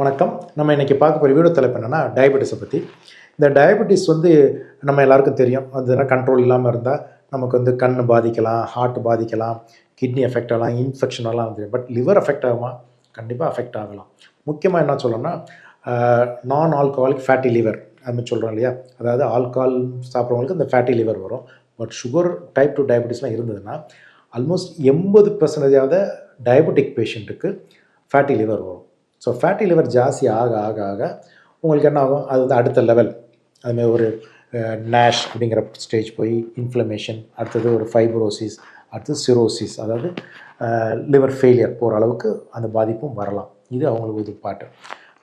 வணக்கம். நம்ம இன்றைக்கி பார்க்க போகிற வீடியோ தலைப்பு என்னென்னா டயபெட்டிஸை பற்றி இந்த டயபெட்டிஸ் வந்து நம்ம எல்லாருக்கும் தெரியும். அது கண்ட்ரோல் இல்லாமல் இருந்தால் நமக்கு வந்து கண் பாதிக்கலாம் ஹார்ட் பாதிக்கலாம் கிட்னி எஃபெக்ட் ஆகலாம் இன்ஃபெக்ஷன் எல்லாம் தெரியும். பட் லிவர் எஃபெக்ட் ஆகுமா? கண்டிப்பாக அஃபெக்ட் ஆகலாம். முக்கியமாக என்ன சொல்லணும்னா நான் ஆல்கஹாலிக் ஃபேட்டி லிவர் அப்படின்னு சொல்கிறோம் இல்லையா? அதாவது ஆல்கஹால் சாப்பிட்றவங்களுக்கு இந்த ஃபேட்டி லிவர் வரும். பட் சுகர் டைப் டூ டயபெட்டிஸ்லாம் இருந்ததுன்னா ஆல்மோஸ்ட் எண்பது பர்சன்டேஜாவது டயபெட்டிக் பேஷண்ட்டுக்கு ஃபேட்டி லிவர் வரும். ஸோ ஃபேட்டி லிவர் ஜாஸ்தி ஆக ஆக ஆக உங்களுக்கு என்ன ஆகும்? அது வந்து அடுத்த லெவல் அதுமாதிரி ஒரு நேஷ் அப்படிங்கிற ஸ்டேஜ் போய் இன்ஃப்ளமேஷன் அடுத்தது ஒரு ஃபைப்ரோசிஸ் அடுத்தது சிரோசிஸ் அதாவது லிவர் ஃபெயிலியர் போகிற அளவுக்கு அந்த பாதிப்பும் வரலாம். இது அவங்களுக்கு இது பாட்டு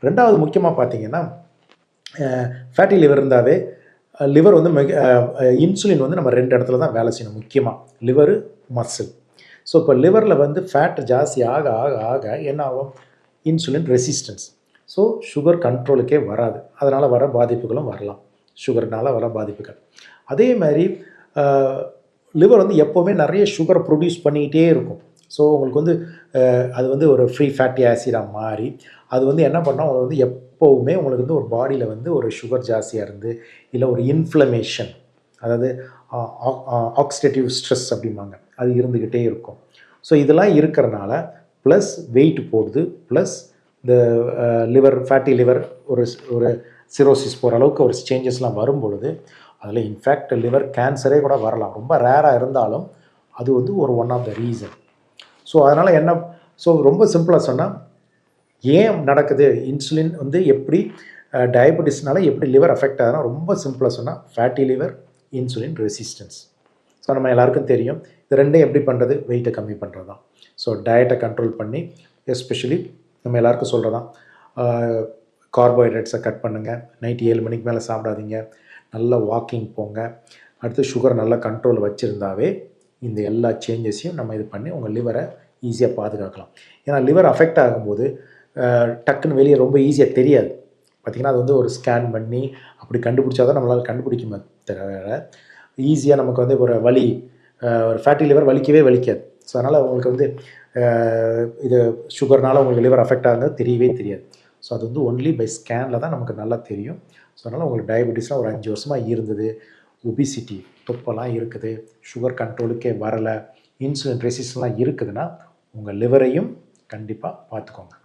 ரெண்டாவது முக்கியமாக பார்த்தீங்கன்னா ஃபேட்டி லிவர் இருந்தாவே லிவர் வந்து மிக இன்சுலின் வந்து நம்ம ரெண்டு இடத்துல தான் வேலை செய்யணும் முக்கியமாக லிவரு மசில் ஸோ இப்போ லிவரில் வந்து ஃபேட் ஜாஸ்தி ஆக ஆக ஆக என்ன ஆகும்? இன்சுலின் ரெசிஸ்டன்ஸ் ஸோ சுகர் கண்ட்ரோலுக்கே வராது. அதனால் வர பாதிப்புகளும் வரலாம். சுகர்னால் வர பாதிப்புகள். அதே மாதிரி லிவர் வந்து எப்போவுமே நிறைய சுகர் ப்ரொடியூஸ் பண்ணிக்கிட்டே இருக்கும். ஸோ உங்களுக்கு வந்து அது வந்து ஒரு ஃப்ரீ ஃபேட்டி ஆசிடாக மாறி அது வந்து என்ன பண்ணால் உங்களுக்கு வந்து எப்போவுமே உங்களுக்கு வந்து ஒரு பாடியில் வந்து ஒரு சுகர் ஜாஸ்தியாக இருந்து இல்லை ஒரு இன்ஃப்ளமேஷன் அதாவது ஆக்சிடேட்டிவ் ஸ்ட்ரெஸ் அப்படிம்பாங்க. அது இருந்துக்கிட்டே இருக்கும். ஸோ இதெல்லாம் இருக்கிறனால ப்ளஸ் வெயிட் போடுது ப்ளஸ் இந்த லிவர் ஃபேட்டி லிவர் ஒரு ஒரு சிரோசிஸ் போகிற அளவுக்கு ஒரு சேஞ்சஸ்லாம் வரும் பொழுது அதில் இன்ஃபேக்ட் லிவர் கேன்சரே கூட வரலாம். ரொம்ப ரேராக இருந்தாலும் அது வந்து ஒரு one of the reason so அதனால் என்ன ஸோ ரொம்ப சிம்பிளாக சொன்னால் ஏன் நடக்குது? இன்சுலின் வந்து எப்படி uh, டயபெட்டிஸ்னால எப்படி லிவர் அஃபெக்ட் ஆகுதுன்னா ரொம்ப சிம்பிளாக சொன்னால் fatty liver insulin resistance so நம்ம எல்லாருக்கும் தெரியும் இது ரெண்டையும் எப்படி பண்ணுறது வெயிட்டை கம்மி பண்ணுறது தான் ஸோ டயட்டை கண்ட்ரோல் பண்ணி எஸ்பெஷலி நம்ம எல்லாருக்கும் சொல்கிறதான் கார்போஹைட்ரேட்ஸை கட் பண்ணுங்கள் நைட் ஏழு மணிக்கு மேலே சாப்பிடாதீங்க. நல்லா வாக்கிங் போங்க. அடுத்து சுகர் நல்லா கண்ட்ரோல் வச்சுருந்தாவே இந்த எல்லா சேஞ்சஸையும் நம்ம இது பண்ணி உங்கள் லிவரை ஈஸியாக பாதுகாக்கலாம். ஏன்னா லிவர் அஃபெக்ட் ஆகும்போது டக்குன்னு வெளியே ரொம்ப ஈஸியாக தெரியாது. பார்த்திங்கன்னா அது வந்து ஒரு ஸ்கேன் பண்ணி அப்படி கண்டுபிடிச்சா தான் நம்மளால் கண்டுபிடிக்க தவிர ஈஸியாக நமக்கு வந்து ஒரு வலி ஒரு ஃபேட்டி லிவர் வலிக்கவே வலிக்காது. ஸோ அதனால் உங்களுக்கு வந்து இது சுகர்னால் உங்களுக்கு லிவர் அஃபெக்ட் ஆகுது தெரியவே தெரியாது. ஸோ அது வந்து ஒன்லி பை ஸ்கேனில் தான் நமக்கு நல்லா தெரியும். ஸோ அதனால் உங்களுக்கு டயபெட்டிஸ்லாம் ஒரு அஞ்சு வருஷமாக இருந்தது. ஒபிசிட்டி தொப்பெல்லாம் இருக்குது. சுகர் கண்ட்ரோலுக்கே வரலை. இன்சுலின் ரெசிஸ்டன்லாம் இருக்குதுன்னா உங்கள் லிவரையும் கண்டிப்பாக பார்த்துக்கோங்க.